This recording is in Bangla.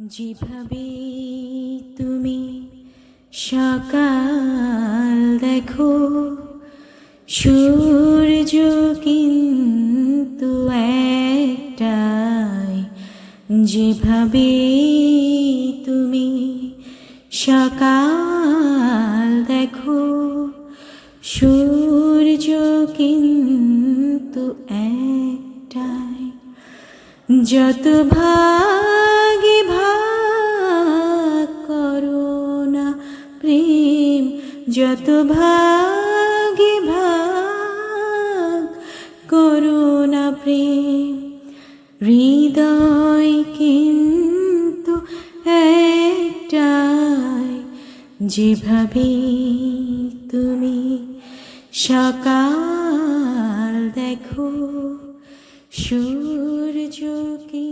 যেভাবে তুমি সকাল দেখো, সূর্য কিন্তু একটাই। যেভাবে তুমি সকাল দেখো, সূর্য কিন্তু একটাই। যত ভাগে যত ভাগে ভাগ করো না প্রেম, হৃদয় কিন্তু একটাই। যেভাবে তুমি সকাল দেখো, সূর্য কিন্তু